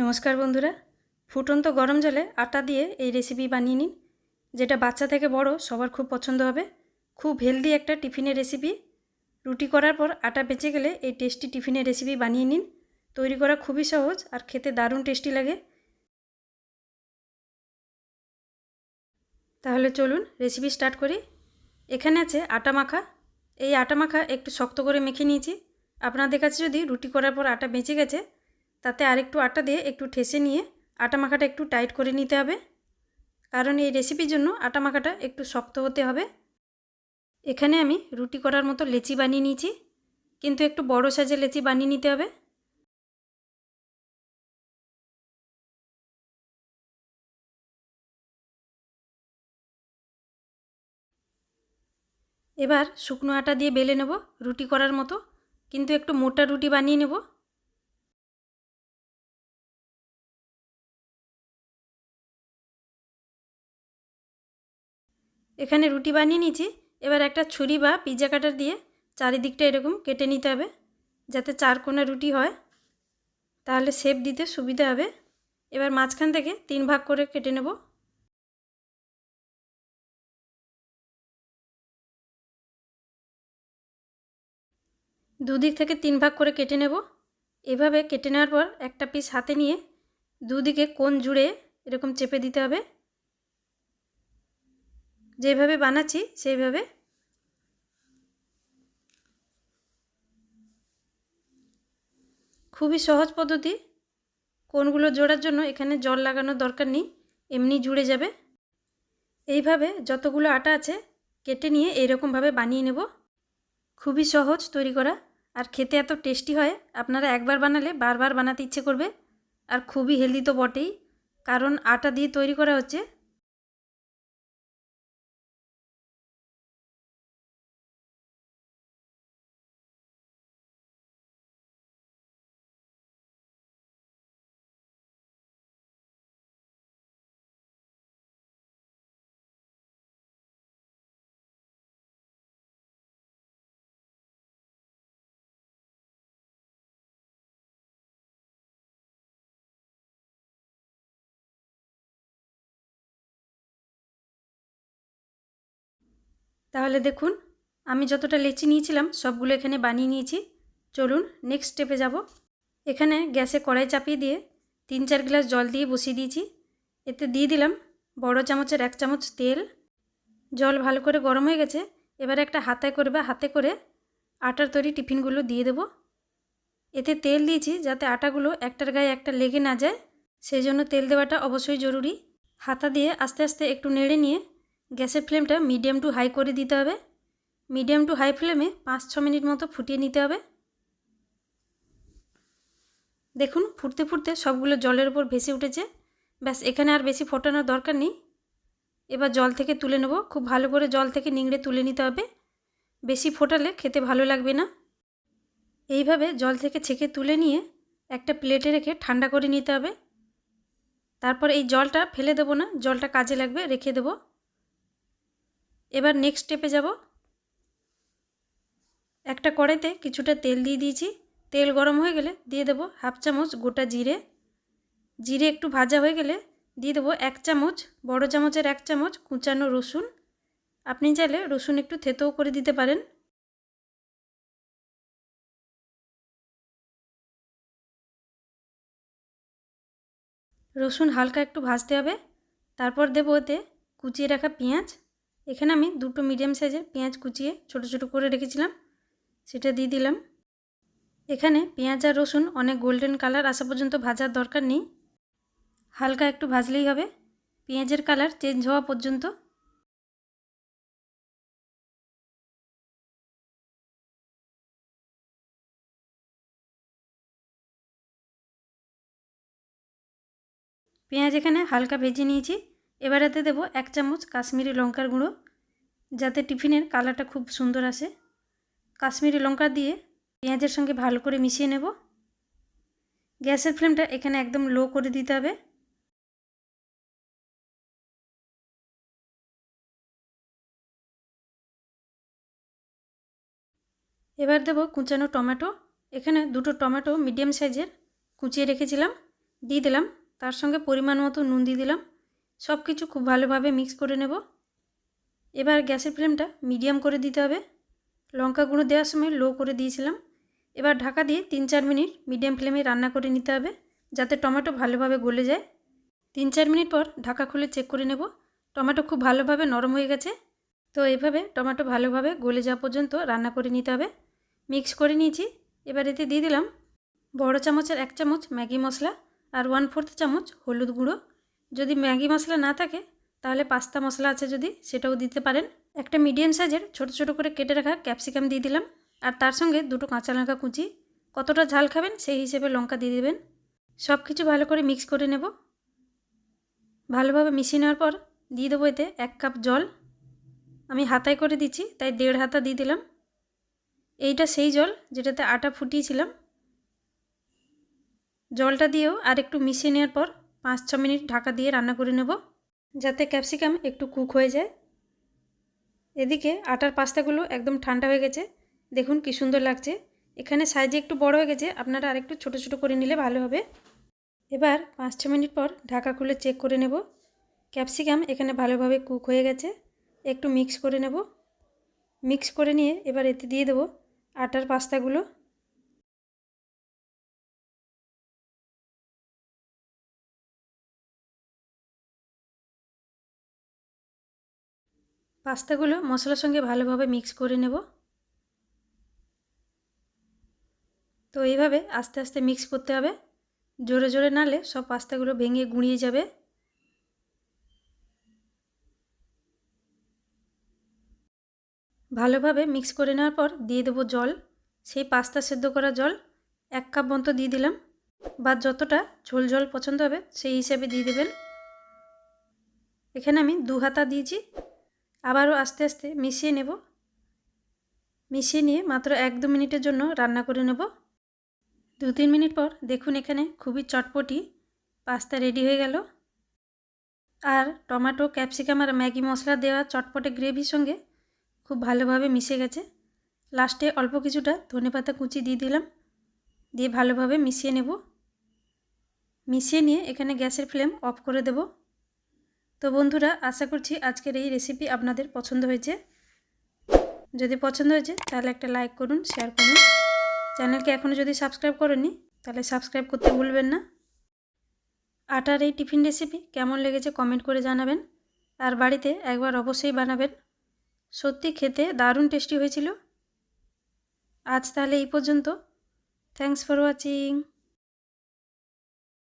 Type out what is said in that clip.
নমস্কার বন্ধুরা। ফুটন্ত গরম জলে আটা দিয়ে এই রেসিপি বানিয়ে নিন। যেটা বাচ্চা থেকে বড় সবার খুব পছন্দ হবে। খুব হেলদি একটা টিফিনের রেসিপি রুটি করার পর আটা বেঁচে গেলে এই টেস্টি টিফিনের রেসিপি বানিয়ে নিন। তৈরি করা খুবই সহজ আর খেতে দারুণ টেস্টি লাগে। তাহলে চলুন রেসিপি স্টার্ট করি। এখানে আছে আটা মাখা। এই আটা মাখা একটু শক্ত করে মেখে নিয়েছি। আপনাদের কাছে যদি রুটি করার পর আটা বেঁচে গেছে তাতে আরেকটু আটা দিয়ে একটু ঠেসে নিয়ে আটা মাখাটা একটু টাইট করে নিতে হবে। কারণ এই রেসিপির জন্য আটা মাখাটা একটু শক্ত হতে হবে। এখানে আমি রুটি করার মতো লেচি বানিয়ে নিয়েছি। কিন্তু একটু বড় সাইজের লেচি বানিয়ে নিতে হবে। এবার শুকনো আটা দিয়ে বেলে নেব রুটি করার মতো। কিন্তু একটু মোটা রুটি বানিয়ে নেব। এখানে রুটি বানিয়ে নিয়েছি। এবার একটা ছুরি বা পিজা কাটার দিয়ে চারিদিকটা এরকম কেটে নিতে হবে, যাতে চার কোনা রুটি হয়। তাহলে শেপ দিতে সুবিধা হবে। এবার মাঝখান থেকে তিন ভাগ করে কেটে নেব। দুদিক থেকে তিন ভাগ করে কেটে নেব। এভাবে কেটে নেওয়ার পর একটা পিস হাতে নিয়ে দুদিকে কোন জুড়ে এরকম চেপে দিতে হবে। যেভাবে বানাচ্ছি, সেইভাবে খুবই সহজ পদ্ধতি। কোনগুলো জোড়ার জন্য এখানে জল লাগানোর দরকার নেই, এমনি জুড়ে যাবে। এইভাবে যতগুলো আটা আছে, কেটে নিয়ে এইরকমভাবে বানিয়ে নেব। খুবই সহজ তৈরি করা। আর খেতে এত টেস্টি হয়, আপনারা একবার বানালে বারবার বানাতে ইচ্ছে করবে। আর খুবই হেলদি তো বটেই। কারণ আটা দিয়ে তৈরি করা হচ্ছে তাহলে দেখুন, আমি যতটা লেচি নিয়েছিলাম, সবগুলো এখানে বানিয়ে নিয়েছি। চলুন নেক্সট স্টেপে যাব। এখানে গ্যাসে কড়াই চাপিয়ে দিয়ে তিন চার গ্লাস জল দিয়ে বসিয়ে দিয়েছি। এতে দিয়ে দিলাম বড় চামচের এক চামচ তেল। জল ভালো করে গরম হয়ে গেছে, এবার একটা হাতায় করে বা হাতে করে আটার তৈরি টিফিনগুলো দিয়ে দেব। এতে তেল দিয়েছি যাতে আটাগুলো একটার গায়ে একটা লেগে না যায়, সেই জন্য তেল দেওয়াটা অবশ্যই জরুরি। হাতা দিয়ে আস্তে আস্তে একটু নেড়ে নিয়ে গ্যাসের ফ্লেমটা মিডিয়াম টু হাই করে দিতে হবে। মিডিয়াম টু হাই ফ্লেমে পাঁচ ছ মিনিট মতো ফুটিয়ে নিতে হবে। দেখুন, ফুটতে ফুটতে সবগুলো জলের উপর ভেসে উঠেছে। ব্যাস, এখানে আর বেশি ফোটানোর দরকার নেই। এবার জল থেকে তুলে নেব। খুব ভালো করে জল থেকে নিংড়ে তুলে নিতে হবে। বেশি ফোটালে খেতে ভালো লাগবে না। এইভাবে জল থেকে ছেঁকে তুলে নিয়ে একটা প্লেটে রেখে ঠান্ডা করে নিতে হবে। তারপর এই জলটা ফেলে দেবো না। জলটা কাজে লাগবে, রেখে দেবো। এবার নেক্সট স্টেপে যাব। একটা কড়াইতে কিছুটা তেল দিয়ে দিয়েছি। তেল গরম হয়ে গেলে দিয়ে দেবো হাফ চামচ গোটা জিরে। জিরে একটু ভাজা হয়ে গেলে দিয়ে দেবো এক চামচ, বড় চামচের এক চামচ কুচানো রসুন। আপনি চাইলে রসুন একটু থেতেও করে দিতে পারেন। রসুন হালকা একটু ভাজতে হবে। তারপর দেবো এতে কুচিয়ে রাখা পেঁয়াজ। এখানে আমি দুটো মিডিয়াম সাইজের পেঁয়াজ কুচিয়ে ছোট ছোট করে রেখেছিলাম। সেটা দিয়ে দিলাম। এখানে পেঁয়াজ আর রসুন অনেক গোল্ডেন কালার আসা পর্যন্ত ভাজার দরকার নেই। হালকা একটু ভাজলেই হবে। পেঁয়াজের কালার চেঞ্জ হওয়া পর্যন্ত। পেঁয়াজ এখানে হালকা ভেজে নিয়েছি। এবার এতে দেবো এক চামচ কাশ্মীরি লঙ্কার গুঁড়ো, যাতে টিফিনের কালারটা খুব সুন্দর আসে। কাশ্মীরি লঙ্কা দিয়ে পেঁয়াজের সঙ্গে ভালো করে মিশিয়ে নেব। গ্যাসের ফ্লেমটা এখানে একদম লো করে দিতে হবে। এবার দেবো কুচানো টমেটো। এখানে দুটো টমেটো মিডিয়াম সাইজের কুচিয়ে রেখেছিলাম, দিয়ে দিলাম। তার সঙ্গে পরিমাণ মতো নুন দিয়ে দিলাম। সব কিছু খুব ভালোভাবে মিক্স করে নেব। এবার গ্যাসের ফ্লেমটা মিডিয়াম করে দিতে হবে। লঙ্কা গুঁড়ো দেওয়ার সময় লো করে দিয়েছিলাম। এবার ঢাকা দিয়ে তিন চার মিনিট মিডিয়াম ফ্লেমে রান্না করে নিতে হবে যাতে টমেটো ভালোভাবে গলে যায়। তিন চার মিনিট পর ঢাকা খুলে চেক করে নেব। টমেটো খুব ভালোভাবে নরম হয়ে গেছে। তো এভাবে টমেটো ভালোভাবে গলে যাওয়া পর্যন্ত রান্না করে নিতে হবে। মিক্স করে নিয়েছি। এবার এতে দিয়ে দিলাম বড় চামচের এক চামচ ম্যাগি মশলা আর ওয়ান ফোর্থ চামচ হলুদ গুঁড়ো। যদি ম্যাগি মশলা না থাকে, তাহলে পাস্তা মশলা আছে যদি, সেটাও দিতে পারেন। একটা মিডিয়াম সাইজের ছোট ছোট করে কেটে রাখা ক্যাপসিকাম দিয়ে দিলাম। আর তার সঙ্গে দুটো কাঁচা লঙ্কা কুচি, কতটা ঝাল খাবেন সেই হিসেবে লঙ্কা দিয়ে দেবেন। সব কিছু ভালো করে মিক্স করে নেব। ভালোভাবে মিশিয়ে নেওয়ার পর দিয়ে দেবো এতে এক কাপ জল। আমি হাতায় করে দিচ্ছি, তাই দেড় হাতা দিয়ে দিলাম। এইটা সেই জল যেটাতে আটা ফুটিয়েছিলাম। জলটা দিয়েও আর একটু মিশিয়ে নেওয়ার পর পাঁচ ছ মিনিট ঢাকা দিয়ে রান্না করে নেব, যাতে ক্যাপসিকাম একটু কুক হয়ে যায়। এদিকে আটার পাস্তাগুলো একদম ঠান্ডা হয়ে গেছে। দেখুন কি সুন্দর লাগছে। এখানে সাইজে একটু বড় হয়ে গেছে, আপনারা আরেকটু ছোট ছোট করে নিলে ভালো হবে। এবার পাঁচ ছ মিনিট পর ঢাকা খুলে চেক করে নেব। ক্যাপসিকাম এখানে ভালোভাবে কুক হয়ে গেছে। একটু মিক্স করে নেব। মিক্স করে নিয়ে এবার এতে দিয়ে দেবো আটার পাস্তাগুলো। পাস্তাগুলো মশলার সঙ্গে ভালোভাবে মিক্স করে নেব। তো এইভাবে আস্তে আস্তে মিক্স করতে হবে। জোরে জোরে নালে সব পাস্তাগুলো ভেঙে গুঁড়িয়ে যাবে। ভালোভাবে মিক্স করে নেওয়ার পর দিয়ে দেবো জল। সেই পাস্তা সেদ্ধ করা জল এক কাপ মতো দিয়ে দিলাম। বা যতটা ঝোল ঝোল পছন্দ হবে সেই হিসাবে দিয়ে দেবেন। এখানে আমি দু হাতা দিয়েছি। আবারও আস্তে আস্তে মিশিয়ে নেব। মিশিয়ে নিয়ে মাত্র এক দু মিনিটের জন্য রান্না করে নেব। দু তিন মিনিট পর দেখুন এখানে খুবই চটপটি পাস্তা রেডি হয়ে গেল। আর টমেটো, ক্যাপসিকাম আর ম্যাগি মশলা দেওয়া চটপটে গ্রেভির সঙ্গে খুব ভালোভাবে মিশে গেছে। লাস্টে অল্প কিছুটা ধনেপাতা কুচি দিয়ে দিলাম। দিয়ে ভালোভাবে মিশিয়ে নেব। মিশিয়ে নিয়ে এখানে গ্যাসের ফ্লেম অফ করে দেব। তো বন্ধুরা, আশা করছি আজকের এই রেসিপি আপনাদের পছন্দ হয়েছে। যদি পছন্দ হয়েছে, তাহলে একটা লাইক করুন শেয়ার করুন। চ্যানেলকে এখনও যদি সাবস্ক্রাইব করেননি, তাহলে সাবস্ক্রাইব করতে ভুলবেন না। আটার এই টিফিন রেসিপি কেমন লেগেছে কমেন্ট করে জানাবেন। আর বাড়িতে একবার অবশ্যই বানাবেন। সত্যি খেতে দারুণ টেস্টি হয়েছিল। আজ তাহলে এই পর্যন্ত। Thanks for watching